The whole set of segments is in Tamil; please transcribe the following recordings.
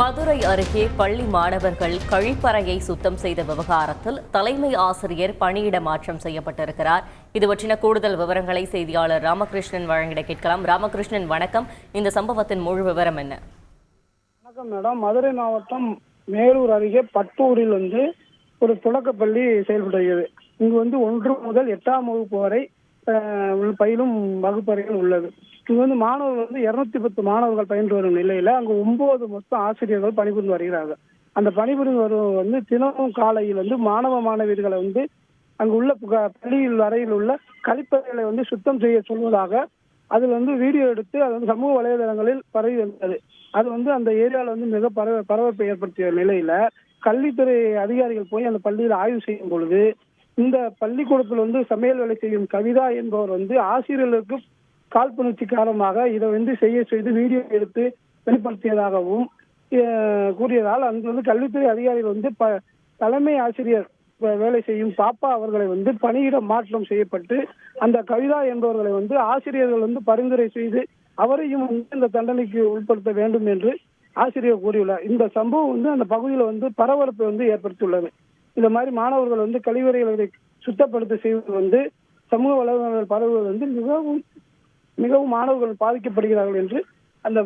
மதுரை அருகே பள்ளி மாணவர்கள் கழிப்பறையை சுத்தம் செய்த விவகாரத்தில் தலைமை ஆசிரியர் பணியிட மாற்றம் செய்யப்பட்டிருக்கிறார். இது பற்றின கூடுதல் விவரங்களை செய்தியாளர் ராமகிருஷ்ணன் வழங்கிட கேட்கலாம். ராமகிருஷ்ணன் வணக்கம். இந்த சம்பவத்தின் முழு விவரம் என்ன? வணக்கம் மேடம். மதுரை மாவட்டம் மேலூர் அருகே பட்டூரில் வந்து ஒரு தொடக்கப்பள்ளி செயல்படுகிறது. இங்கு வந்து ஒன்று முதல் எட்டாம் வகுப்பு வரை உள்ள பயிலும் வகுப்பறைகள் உள்ளது. இங்க வந்து மாணவர்கள் வந்து இருநூத்தி பத்து மாணவர்கள் பயின்று வரும் நிலையில அங்கு ஒன்பது மொத்தம் ஆசிரியர்கள் பணிபுரிந்து வருகிறார்கள். அந்த பணிபுரிந்து வருவது வந்து தினமும் காலையில் வந்து மாணவ மாணவியர்களை வந்து அங்கு உள்ள பள்ளியில் வரையில் உள்ள கழிப்பறைகளை வந்து சுத்தம் செய்ய சொல்வதாக அதில் வந்து வீடியோ எடுத்து அது வந்து சமூக வலைதளங்களில் பரவி வந்தது. அது வந்து அந்த ஏரியாவில் வந்து மிக பரவ பரபரப்பை ஏற்படுத்திய நிலையில கல்வித்துறை அதிகாரிகள் போய் அந்த பள்ளியில் ஆய்வு செய்யும் பொழுது இந்த பள்ளிக்கூடத்தில் வந்து சமையல் வேலை செய்யும் கவிதா என்பவர் வந்து ஆசிரியர்களுக்கு காழ்ப்புணர்ச்சி காரணமாக இதை வந்து செய்ய செய்து வீடியோ எடுத்து வெளிப்படுத்தியதாகவும் கூறியதால் அங்கு வந்து கல்வித்துறை அதிகாரிகள் வந்து ப தலைமை ஆசிரியர் வேலை செய்யும் பாப்பா அவர்களை வந்து பணியிட மாற்றம் செய்யப்பட்டு அந்த கவிதா என்பவர்களை வந்து ஆசிரியர்கள் வந்து பரிந்துரை செய்து அவரையும் வந்து இந்த தண்டனைக்கு உட்படுத்த வேண்டும் என்று ஆசிரியர் கூறியுள்ளார். இந்த சம்பவம் வந்து அந்த பகுதியில் வந்து பரபரப்பை வந்து ஏற்படுத்தியுள்ளது. இந்த மாதிரி மாணவர்கள் வந்து கழிவறைகளை சுத்தப்படுத்த செய்வது வந்து சமூக வலைதளங்கள் பரவுவது வந்து மிகவும் மிகவும் மாணவர்கள் பாதிக்கப்படுகிறார்கள் என்று அந்த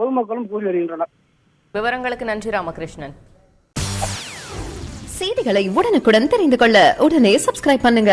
பொதுமக்களும் கூறி வருகின்றனர். விவரங்களுக்கு நன்றி ராமகிருஷ்ணன். செய்திகளை உடனுக்குடன் தெரிந்து கொள்ள உடனே சப்ஸ்கிரைப் பண்ணுங்க.